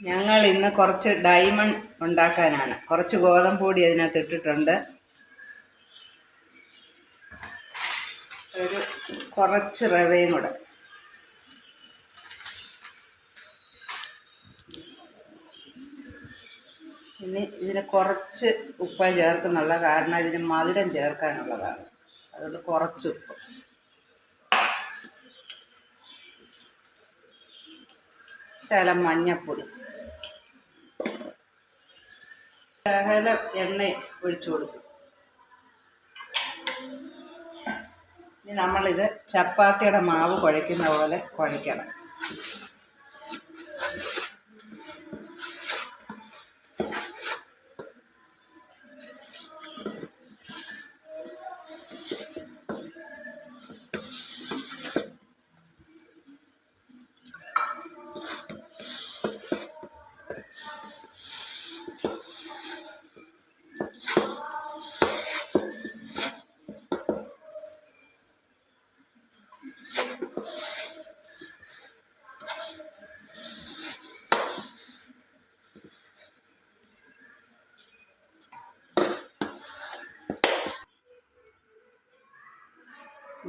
ഞങ്ങൾ ഇന്ന് കുറച്ച് ഡയമണ്ട് ഉണ്ടാക്കാനാണ്. കുറച്ച് ഗോതമ്പ് പൊടി അതിനകത്ത് ഇട്ടിട്ടുണ്ട്. ഒരു കുറച്ച് റവയും കൂടെ. ഇനി ഇതിന് കുറച്ച് ഉപ്പ് ചേർക്കുന്നുള്ള കാരണം ഇതിന് മധുരം ചേർക്കാനുള്ളതാണ്. അതുകൊണ്ട് കുറച്ച് ഉപ്പ്. ശകലം മഞ്ഞപ്പൊടി. ശകലം എണ്ണ ഒഴിച്ചു കൊടുത്തു. ഇനി നമ്മളിത് ചപ്പാത്തിയുടെ മാവ് കുഴയ്ക്കുന്ന പോലെ കുഴയ്ക്കണം.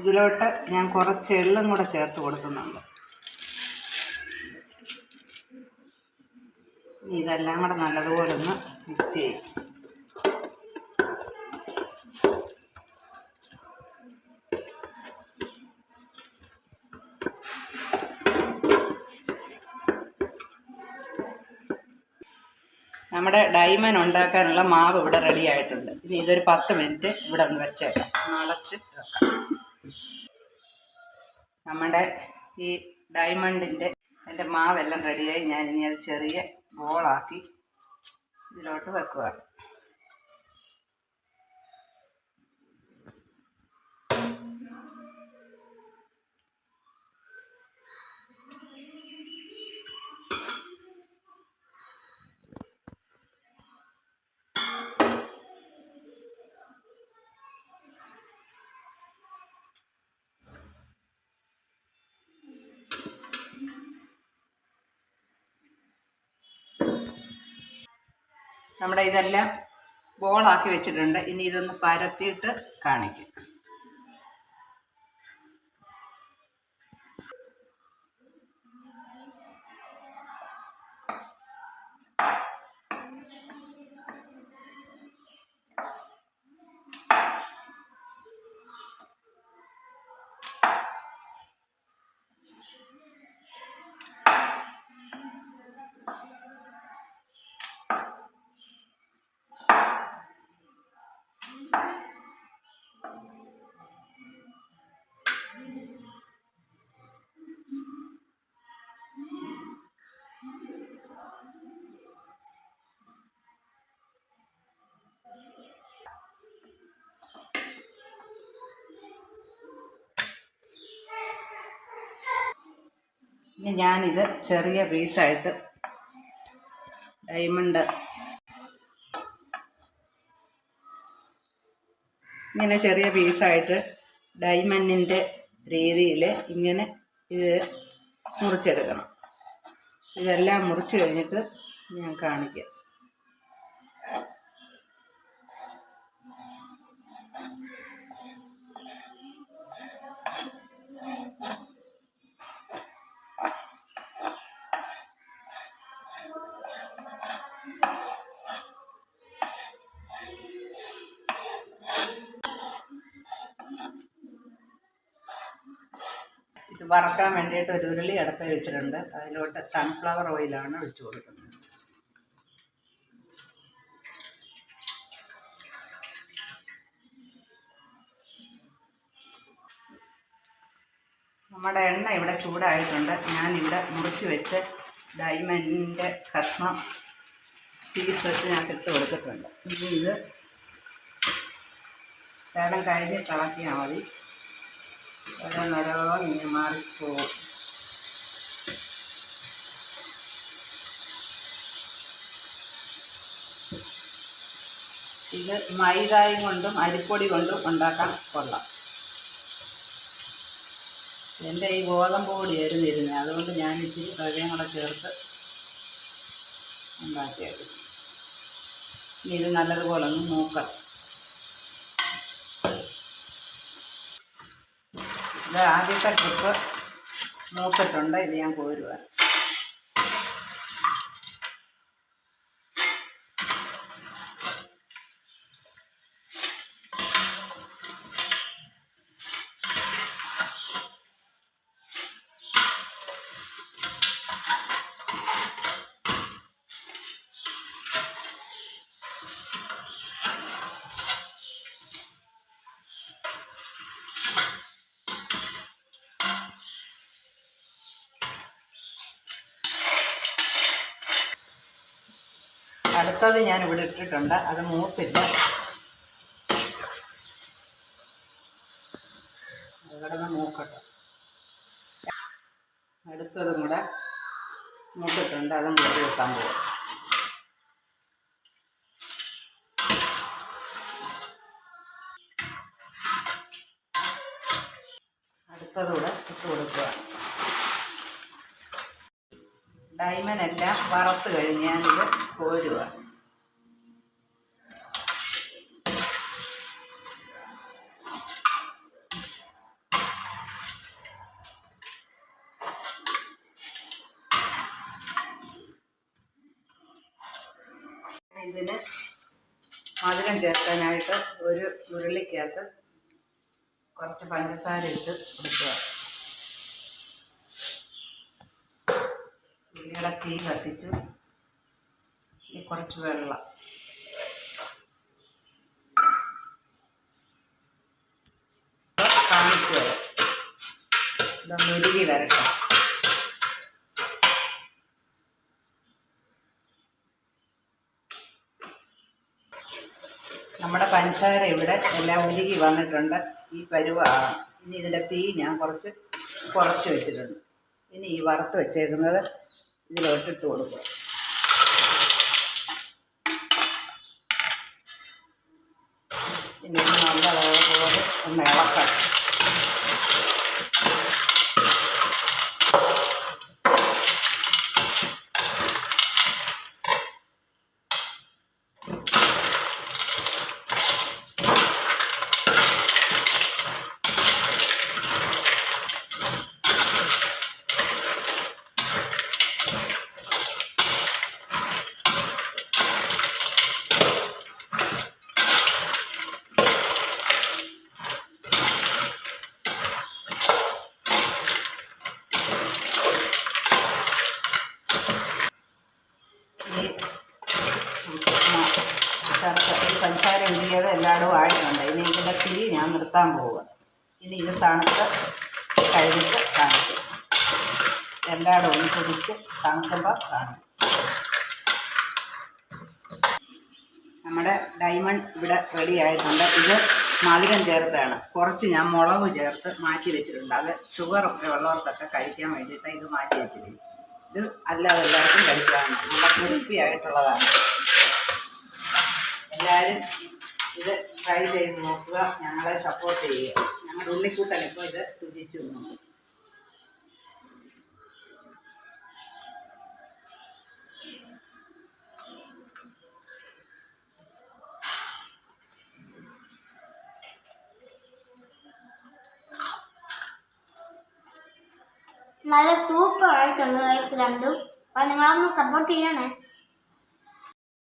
ഇതിലോട്ട് ഞാൻ കുറച്ച് എള്ളും കൂടെ ചേർത്ത് കൊടുക്കുന്നുണ്ട്. ഇതെല്ലാം കൂടെ നല്ലതുപോലെ ഒന്ന് മിക്സ് ചെയ്യും. നമ്മുടെ ഡൈമണ്ട് ഉണ്ടാക്കാനുള്ള മാവ് ഇവിടെ റെഡി ആയിട്ടുണ്ട്. ഇനി ഇതൊരു പത്ത് മിനിറ്റ് ഇവിടെ ഒന്ന് വെച്ചേക്കാം. നളച്ച് നമ്മുടെ ഈ ഡയമണ്ടിന്റെ എന്റെ മാവെല്ലാം റെഡിയായി ഞാൻ ഇനി അത് ചെറിയ ബോളാക്കി ഇതിലോട്ട് വെക്കുക നമ്മുടെ ഇതെല്ലാം ബോളാക്കി വെച്ചിട്ടുണ്ട്. ഇനി ഇതൊന്ന് പരത്തിയിട്ട് കാണിക്കും. ഇനി ഞാനിത് ചെറിയ പീസായിട്ട് ഡയമണ്ട് ഇങ്ങനെ ചെറിയ പീസായിട്ട് ഡയമണ്ടിന്റെ രീതിയിൽ ഇങ്ങനെ ഇത് മുറിച്ചെടുക്കണം. ഇതെല്ലാം മുറിച്ച് കഴിഞ്ഞിട്ട് ഞാൻ കാണിക്കാം. വറക്കാൻ വേണ്ടിയിട്ട് ഒരു ഉരുളി അടുപ്പ് വെച്ചിട്ടുണ്ട്. അതിലോട്ട് സൺഫ്ലവർ ഓയിലാണ് ഒഴിച്ചു കൊടുക്കുന്നത്. നമ്മുടെ എണ്ണ ഇവിടെ ചൂടായിട്ടുണ്ട്. ഞാനിവിടെ മുറിച്ച് വെച്ച് ഡയമണ്ടിന്റെ കഷ്ണം പീസ് വെച്ച് ഞാൻ ഇട്ട് കൊടുത്തിട്ടുണ്ട്. ഇനി ഇത് ശകലം കഴിഞ്ഞ് കളക്കിയാൽ മതി. ഓരോന്നോരോ ഇങ്ങനെ മാറിപ്പോവും ഇത് മൈദായും കൊണ്ടും അരിപ്പൊടി കൊണ്ടും ഉണ്ടാക്കാൻ കൊള്ളാം. എന്റെ ഈ ഗോതമ്പ് പൊടിയായിരുന്നു ഇരുന്നത് അതുകൊണ്ട് ഞാൻ ഇച്ചിരി കൂടെ ചേർത്ത് ഉണ്ടാക്കിയത് ഇത് നല്ലതുപോലെ ഒന്ന് മൂക്കണം. ഇത് ആദ്യത്തെ ട്രിപ്പ് മൂത്തിട്ടുണ്ട്. ഇത് ഞാൻ കോരുക അടുത്തത് ഞാൻ ഇവിടെ ഇട്ടിട്ടുണ്ട്. അത് മൂത്തില്ല കിടന്ന് മൂക്കട്ടെ. അടുത്തതും കൂടെ മൂത്തിട്ടുണ്ട്. അതും കൂടി വെക്കാൻ പോകും ഡയമണ്ട് എല്ലാം വറുത്ത് കഴിഞ്ഞ് ഞാനിത് കോരുക ഇതിന് മധുരം ചേർക്കാനായിട്ട് ഒരു ഉരുളിക്കകത്ത് കുറച്ച് പഞ്ചസാര ഇട്ട് കൊടുക്കുക. ഉള്ളിയുടെ തീ കത്തിച്ചു. ഈ കുറച്ച് വെള്ളം. കാണിച്ചു തരാം. വരട്ടെ. നമ്മുടെ പഞ്ചസാര ഇവിടെ എല്ലാം ഉരുകി വന്നിട്ടുണ്ട്. ഈ പരുവാണ് ഇനി ഇതിന്റെ തീ ഞാൻ കുറച്ച് കുറച്ച് വെച്ചിട്ടുണ്ട്. ഇനി ഈ വറുത്ത് വെച്ചേക്കുന്നത് ഇതിലോട്ടിട്ട് കൊടുക്കുക. ഇനി ഇത് നല്ലതുപോലെ ഒന്ന് ഇളക്കാം ഈ ശർക്കര ഒരു പഞ്ചസാര ഉരുകിയത് എല്ലായിടവും ആയിട്ടുണ്ട്. ഇനി ഇതിന്റെ തീ ഞാൻ നിർത്താൻ പോവുക. ഇനി ഇത് തണുത്ത് കഴിഞ്ഞിട്ട് കാണിക്കും. എല്ലായിടവും ഒന്ന് പൊടിച്ച് തണുക്കുമ്പോൾ കാണിക്കും. നമ്മുടെ ഡയമണ്ട് ഇവിടെ റെഡി ആയിട്ടുണ്ട്. ഇത് മധുരം ചേർത്താണ്. കുറച്ച് ഞാൻ മുളക് ചേർത്ത് മാറ്റി വെച്ചിട്ടുണ്ട്. അത് ഷുഗർ ഒക്കെ ഉള്ളവർക്കൊക്കെ കഴിക്കാൻ വേണ്ടിയിട്ട് ഇത് മാറ്റി വെച്ചിട്ടുണ്ട്. ഇത് അല്ലാതെ എല്ലാവർക്കും കഴിക്കാവുന്ന നല്ല ക്രിസ്പി ആയിട്ടുള്ളതാണ്. എല്ലാവരും ഇത് ട്രൈ ചെയ്ത് നോക്കുക. ഞങ്ങളെ സപ്പോർട്ട് ചെയ്യുക. ഞങ്ങളുടെ ഉള്ളിക്കൂട്ടലിപ്പോൾ ഇത് രുചിച്ചു നോക്കും നല്ല സൂപ്പർ ആയിട്ടുണ്ട് ഗൈസ് രണ്ടും. അപ്പൊ നിങ്ങളൊന്ന് സപ്പോർട്ട് ചെയ്യണേ.